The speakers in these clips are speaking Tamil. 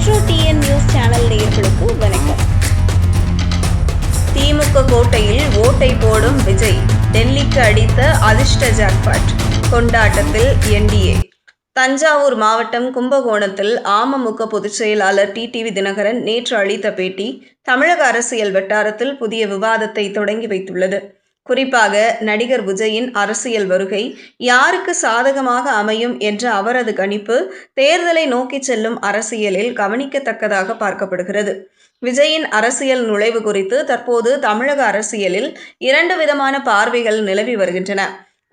மெட்ரோ டிஎன் நியூஸ் சேனல் நேயர்களுக்கு வணக்கம். திமுக கோட்டையில் ஓட்டை போடும் விஜய் டெல்லிக்கு அடித்த அதிர்ஷ்ட ஜாக்பாட் கொண்டாட்டத்தில் என்டிஏ தஞ்சாவூர் மாவட்டம் கும்பகோணத்தில் அமமுக பொதுச் செயலாளர் டிடிவி தினகரன் நேற்று அளித்த பேட்டி தமிழக அரசியல் வட்டாரத்தில் புதிய விவாதத்தை தொடங்கி வைத்துள்ளது. குறிப்பாக நடிகர் விஜயின் அரசியல் வருகை யாருக்கு சாதகமாக அமையும் என்ற அவரது கணிப்பு தேர்தலை நோக்கிச் செல்லும் அரசியலில் கவனிக்கத்தக்கதாக பார்க்கப்படுகிறது. விஜயின் அரசியல் நுழைவு குறித்து தற்போது தமிழக அரசியலில் இரண்டு விதமான பார்வைகள் நிலவி வருகின்றன.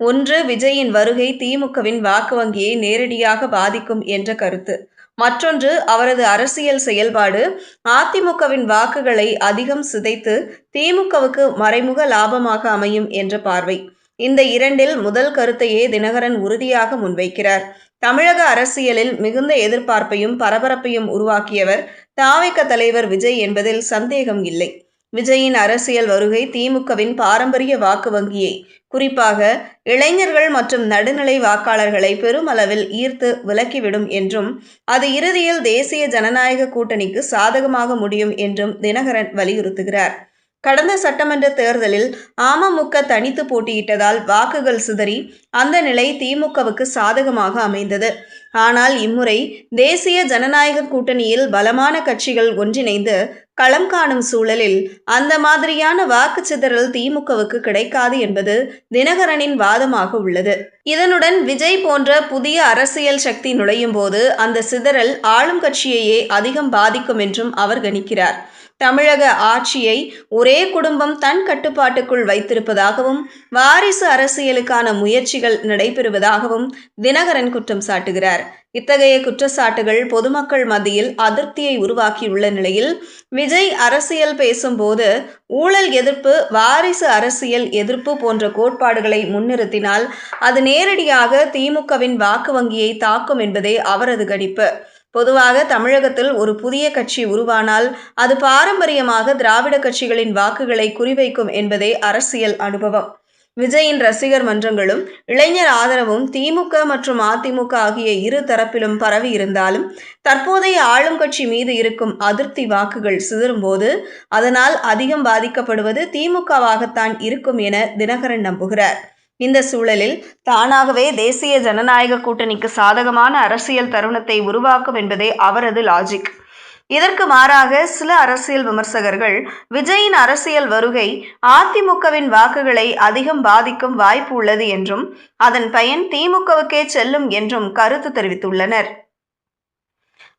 ஒன்று விஜயின் வருகை திமுகவின் வாக்கு வங்கியை நேரடியாக பாதிக்கும் என்ற கருத்து. மற்றொன்று அவரது அரசியல் செயல்பாடு. அதிமுகவின் வாக்குகளை அதிகம் சிதைத்து திமுகவுக்கு மறைமுக லாபமாக அமையும் என்ற பார்வை. இந்த இரண்டில் முதல் கருத்தையே தினகரன் உறுதியாக முன்வைக்கிறார். தமிழக அரசியலில் மிகுந்த எதிர்பார்ப்பையும் பரபரப்பையும் உருவாக்கியவர் தாவைக்க தலைவர் விஜய் என்பதில் சந்தேகம் இல்லை. விஜயின் அரசியல் வருகை திமுகவின் பாரம்பரிய வாக்கு வங்கியை குறிப்பாக இளைஞர்கள் மற்றும் நடுநிலை வாக்காளர்களை பெருமளவில் ஈர்த்து விலக்கிவிடும் என்றும் அது இறுதியில் தேசிய ஜனநாயக கூட்டணிக்கு சாதகமாக முடியும் என்றும் தினகரன் வலியுறுத்துகிறார். கடந்த சட்டமன்ற தேர்தலில் அமமுக தனித்து போட்டியிட்டதால் வாக்குகள் சிதறி அந்த நிலை திமுகவுக்கு சாதகமாக அமைந்தது. ஆனால் இம்முறை தேசிய ஜனநாயக கூட்டணியில் பலமான கட்சிகள் ஒன்றிணைந்து களம் காணும் சூழலில் அந்த மாதிரியான வாக்குச்சிதறல் திமுகவுக்கு கிடைக்காது என்பது தினகரனின் வாதமாக உள்ளது. இதனுடன் விஜய் போன்ற புதிய அரசியல் சக்தி நுழையும் போது அந்த சிதறல் ஆளும் கட்சியையே அதிகம் பாதிக்கும் என்றும் அவர் கணிக்கிறார். தமிழக ஆட்சியை ஒரே குடும்பம் தன் கட்டுப்பாட்டுக்குள் வைத்திருப்பதாகவும் வாரிசு அரசியலுக்கான முயற்சிகள் நடைபெறுவதாகவும் தினகரன் குற்றம் சாட்டுகிறார். இத்தகைய குற்றச்சாட்டுகள் பொதுமக்கள் மத்தியில் அதிருப்தியை உருவாக்கியுள்ள நிலையில் விஜய் அரசியல் பேசும்போது ஊழல் எதிர்ப்பு வாரிசு அரசியல் எதிர்ப்பு போன்ற கோட்பாடுகளை முன்னிறுத்தினால் அது நேரடியாக திமுகவின் வாக்கு வங்கியை தாக்கும் என்பதே அவரது கணிப்பு. பொதுவாக தமிழகத்தில் ஒரு புதிய கட்சி உருவானால் அது பாரம்பரியமாக திராவிட கட்சிகளின் வாக்குகளை குறிவைக்கும் என்பதே அரசியல் அனுபவம். விஜயின் ரசிகர் மன்றங்களும் இளைஞர் ஆதரவும் திமுக மற்றும் அதிமுக ஆகிய இரு தரப்பிலும் பரவி இருந்தாலும் தற்போதைய ஆளும் கட்சி மீது இருக்கும் அதிருப்தி வாக்குகள் சிதறும்போது அதனால் அதிகம் பாதிக்கப்படுவது திமுகவாகத்தான் இருக்கும் என தினகரன் நம்புகிறார். இந்த சூழலில் தானாகவே தேசிய ஜனநாயக கூட்டணிக்கு சாதகமான அரசியல் தருணத்தை உருவாக்கும் என்பதே அவரது லாஜிக் இதற்கு மாறாக சில அரசியல் விமர்சகர்கள் விஜயின் அரசியல் வருகை அதிமுகவின் வாக்குகளை அதிகம் பாதிக்கும் வாய்ப்பு உள்ளது என்றும் அதன் பயன் திமுகவுக்கே செல்லும் என்றும் கருத்து தெரிவித்துள்ளனர்.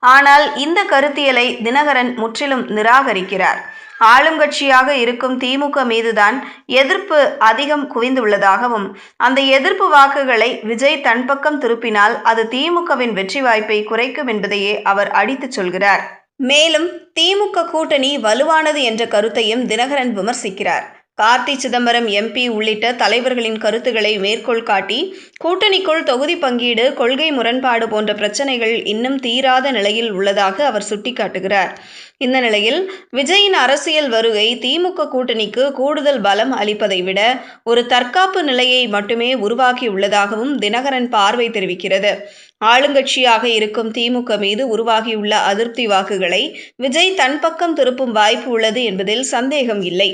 ஆனால் இந்த கருத்தியலை தினகரன் முற்றிலும் நிராகரிக்கிறார். ஆளும் கட்சியாக இருக்கும் திமுக மீதுதான் எதிர்ப்பு அதிகம் குவிந்துள்ளதாகவும் அந்த எதிர்ப்பு வாக்குகளை விஜய் தன் பக்கம் திருப்பினால் அது திமுகவின் வெற்றி வாய்ப்பை குறைக்கும் என்பதையே அவர் அடித்துச் சொல்கிறார். மேலும் திமுக கூட்டணி வலுவானது என்ற கருத்தையும் தினகரன் விமர்சிக்கிறார். கார்த்தி சிதம்பரம் எம்பி உள்ளிட்ட தலைவர்களின் கருத்துக்களை மேற்கோள் காட்டி கூட்டணிக்குள் தொகுதி பங்கீடு கொள்கை முரண்பாடு போன்ற பிரச்சனைகள் இன்னும் தீராத நிலையில் உள்ளதாக அவர் சுட்டிக்காட்டுகிறார். இந்த நிலையில் விஜயின் அரசியல் வருகை திமுக கூட்டணிக்கு கூடுதல் பலம் அளிப்பதை விட ஒரு தற்காப்பு நிலையை மட்டுமே உருவாக்கியுள்ளதாகவும் தினகரன் பார்வை தெரிவிக்கிறது. ஆளுங்கட்சியாக இருக்கும் திமுக மீது உருவாகியுள்ள அதிருப்தி வாக்குகளை விஜய் தன் பக்கம் திருப்பும் வாய்ப்பு உள்ளது என்பதில் சந்தேகம் இல்லை.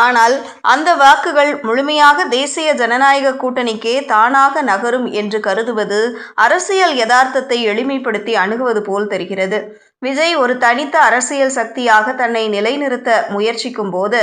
ஆனால் அந்த வாக்குகள் முழுமையாக தேசிய ஜனநாயக கூட்டணிக்கே தானாக நகரும் என்று கருதுவது அரசியல் யதார்த்தத்தை எளிமைப்படுத்தி அணுகுவது போல் தெரிகிறது. விஜய் ஒரு தனித்த அரசியல் சக்தியாக தன்னை நிலைநிறுத்த முயற்சிக்கும் போது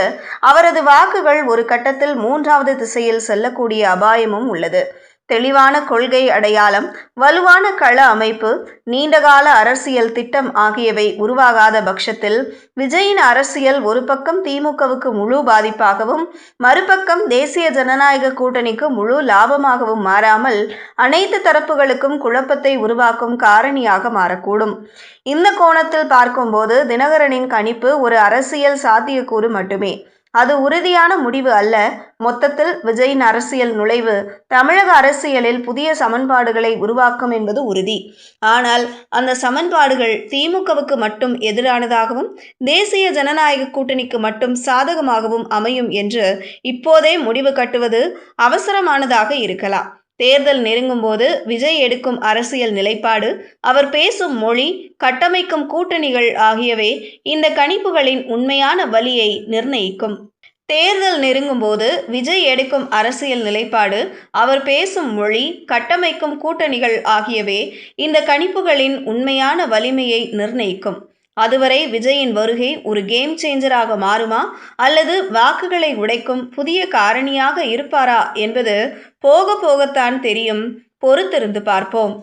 அவரது வாக்குகள் ஒரு கட்டத்தில் மூன்றாவது திசையில் செல்லக்கூடிய அபாயமும் உள்ளது. தெளிவான கொள்கை அடையாளம் வலுவான கள அமைப்பு நீண்டகால அரசியல் திட்டம் ஆகியவை உருவாகாத பட்சத்தில் விஜயின் அரசியல் ஒரு பக்கம் திமுகவுக்கு முழு பாதிப்பாகவும் மறுபக்கம் தேசிய ஜனநாயக கூட்டணிக்கு முழு லாபமாகவும் மாறாமல் அனைத்து தரப்புகளுக்கும் குழப்பத்தை உருவாக்கும் காரணியாக மாறக்கூடும். இந்த கோணத்தில் பார்க்கும்போது தினகரனின் கணிப்பு ஒரு அரசியல் சாத்தியக்கூறு மட்டுமே. அது உறுதியான முடிவு அல்ல. மொத்தத்தில் விஜயின் அரசியல் நுழைவு தமிழக அரசியலில் புதிய சமன்பாடுகளை உருவாக்கும் என்பது உறுதி. ஆனால் அந்த சமன்பாடுகள் திமுகவுக்கு மட்டும் எதிரானதாகவும் தேசிய ஜனநாயக கூட்டணிக்கு மட்டும் சாதகமாகவும் அமையும் என்று இப்போதே முடிவு கட்டுவது அவசரமானதாக இருக்கலாம். தேர்தல் நெருங்கும்போது விஜய் எடுக்கும் அரசியல் நிலைப்பாடு அவர் பேசும் மொழி கட்டமைக்கும் கூட்டணிகள் ஆகியவை இந்த கணிப்புகளின் உண்மையான வலியை நிர்ணயிக்கும். தேர்தல் நெருங்கும்போது விஜய் எடுக்கும் அரசியல் நிலைப்பாடு அவர் பேசும் மொழி கட்டமைக்கும் கூட்டணிகள் ஆகியவை இந்த கணிப்புகளின் உண்மையான வலிமையை நிர்ணயிக்கும். அதுவரை விஜயின் வருகை ஒரு கேம் சேஞ்சராக மாறுமா? அல்லது வாக்குகளை உடைக்கும் புதிய காரணியாக இருப்பாரா என்பது போக போகத்தான் தெரியும். பொறுத்திருந்து பார்ப்போம்.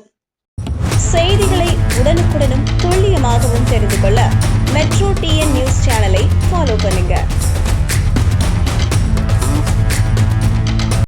செய்திகளை உடனுக்குடனும் துல்லியமாகவும் தெரிந்து கொள்ள மெட்ரோ டிஎன் நியூஸ் சேனலை ஃபாலோ பண்ணுங்கள்